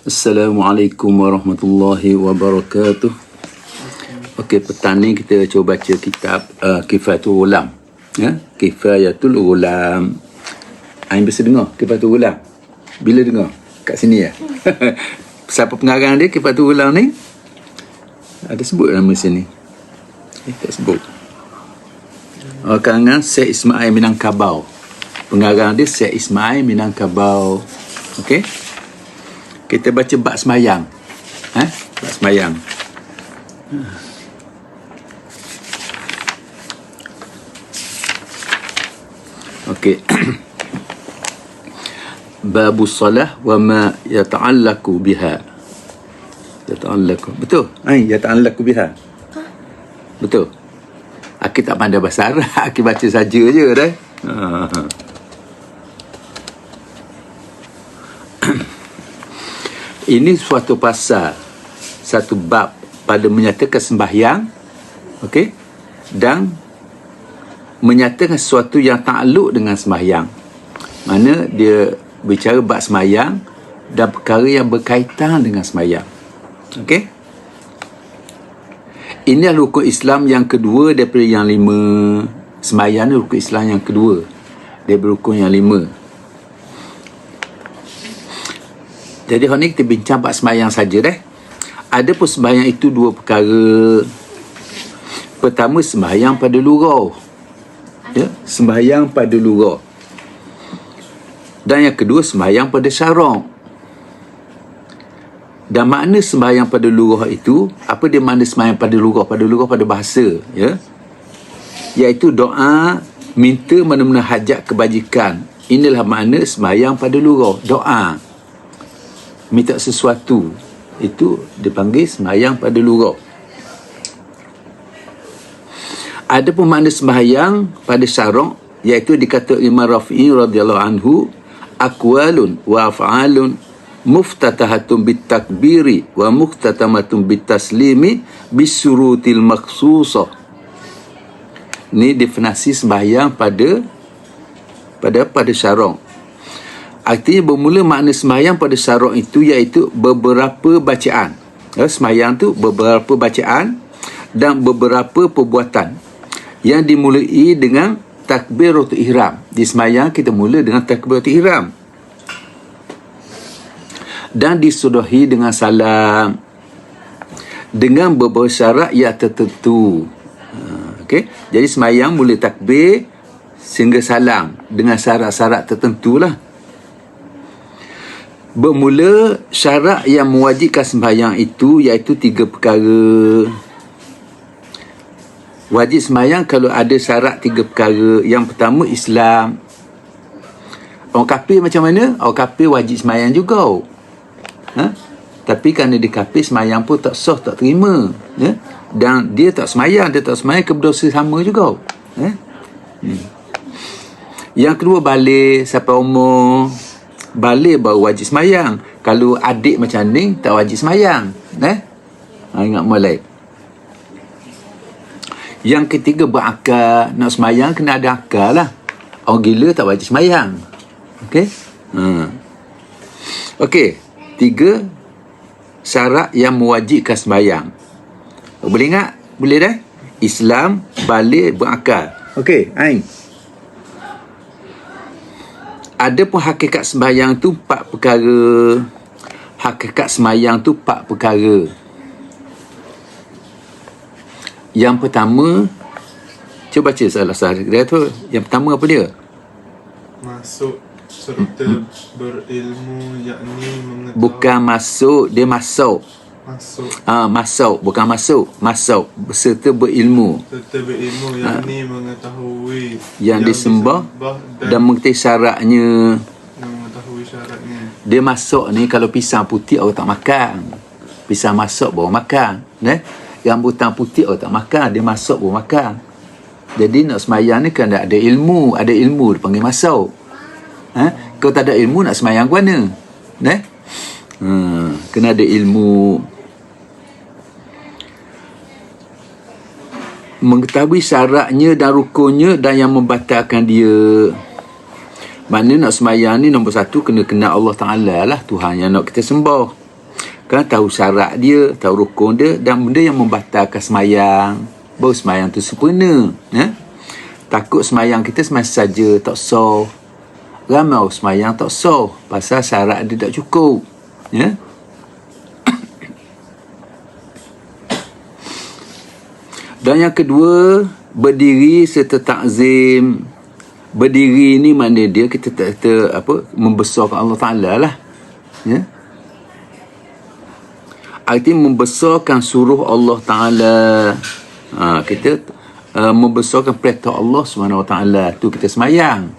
Assalamualaikum warahmatullahi wabarakatuh. Okey, petang ni kita cuba baca kitab uh, Kifayatul Ghulam. Ya, Kifayatul Ghulam. Ain bisa dengar Kifayatul Ghulam? Bila dengar? Kat sini ya. Siapa pengarang dia Kifayatul Ghulam ni? Ada sebut nama sini. Eh, tak sebut. Oh, karangan Syekh Ismail Minangkabau. Pengarang dia Syekh Ismail Minangkabau. Okey. Kita baca bab semayang. Eh? Bab semayang. Okey. Babu salah wa ma yata'allaku biha. Yata'allaku. Betul? Ai, yata'allaku biha. Betul. Aku tak pandai bahasa Arab. Aku baca saja je dah. Ha. Ini suatu pasal. Satu bab pada menyatakan sembahyang okey dan menyatakan sesuatu yang takluk dengan sembahyang. Mana dia bicara bab sembahyang dan perkara yang berkaitan dengan sembahyang okey? Ini adalah rukun Islam yang kedua daripada yang lima. Sembahyang ni rukun Islam yang kedua daripada rukun yang lima Jadi hari ni kita bincang bab sembahyang saja deh. Ada pun sembahyang itu dua perkara. Pertama sembahyang pada lurau. Ya, sembahyang pada lurau. Dan yang kedua sembahyang pada syarong. Dan makna sembahyang pada lurau itu, apa dia makna sembahyang pada lurau? Pada lurau pada bahasa, ya. Iaitu doa minta mana-mana hajat kebajikan. Inilah makna sembahyang pada lurau, doa minta sesuatu itu dipanggil sembahyang pada lurau ada pun makna sembahyang pada syarok iaitu dikata Imam Rafi'i radhiyallahu anhu aqwalun wa af'alun muftatahatun bitakbiri wa muftatamatun bitaslimi bisurutil maksusah ni definisi sembahyang pada pada pada syarok Artinya bermula makna semayang pada syarok itu iaitu beberapa bacaan. Ya, semayang tu beberapa bacaan dan beberapa perbuatan yang dimulai dengan takbiratul ihram. Di semayang kita mula dengan takbiratul ihram. Dan disudahi dengan salam dengan beberapa syarat yang tertentu. Ha, okey. Jadi semayang mula takbir sehingga salam dengan syarat-syarat tertentu lah bermula syarat yang mewajibkan sembahyang itu iaitu tiga perkara wajib sembahyang kalau ada syarat tiga perkara yang pertama Islam orang kafir macam mana orang kafir wajib sembahyang juga ha? tapi kerana dia kafir sembahyang pun tak sah tak terima ya? dan dia tak sembahyang dia tak sembahyang keberdosa sama juga ha? hmm. yang kedua balik sampai umur balik baru wajib semayang. Kalau adik macam ni tak wajib semayang. Eh? Ha, ingat mulai yang ketiga berakal. Nak semayang kena ada akal lah. Orang gila tak wajib semayang. Ok ha. ok tiga syarat yang mewajibkan semayang. Boleh ingat? Boleh dah? Islam balik berakal. Ok Ain ada pun hakikat sembahyang tu empat perkara. Hakikat sembahyang tu empat perkara. Yang pertama cuba baca salah satu dia tu yang pertama apa dia? Masuk serta berilmu yakni mengetahui bukan masuk dia masuk masuk. Ah masuk. Bukan masuk. Masuk. Serta berilmu. Serta berilmu yakni mengetahui. Yang disembah dan mengetahui syaratnya. Yang mengetahui syaratnya. Dia masuk ni kalau pisang putih orang tak makan. Pisang masuk baru makan. Eh? rambutan putih orang tak makan. Dia masuk baru makan. Jadi nak semayang ni kan ada ilmu. Ada ilmu dia panggil masuk. Eh? kalau tak ada ilmu nak semayang ke mana? Eh? hmm, kena ada ilmu mengetahui syaratnya dan rukunnya dan yang membatalkan dia. Mana nak semayang ni nombor satu kena kenal Allah Ta'ala lah Tuhan yang nak kita sembah. Kan tahu syarat dia tahu rukun dia dan benda yang membatalkan semayang. Baru semayang tu sempurna ya? takut semayang kita semayang saja tak sah. Ramai semayang tak sah pasal syarat dia tak cukup ya dan yang kedua berdiri serta takzim berdiri ni mana dia kita tak kita apa membesarkan Allah Taala lah. Ya? Artinya membesarkan suruh Allah Taala. Ha, kita uh, membesarkan perintah Allah Subhanahu Wa Taala. Tu kita semayang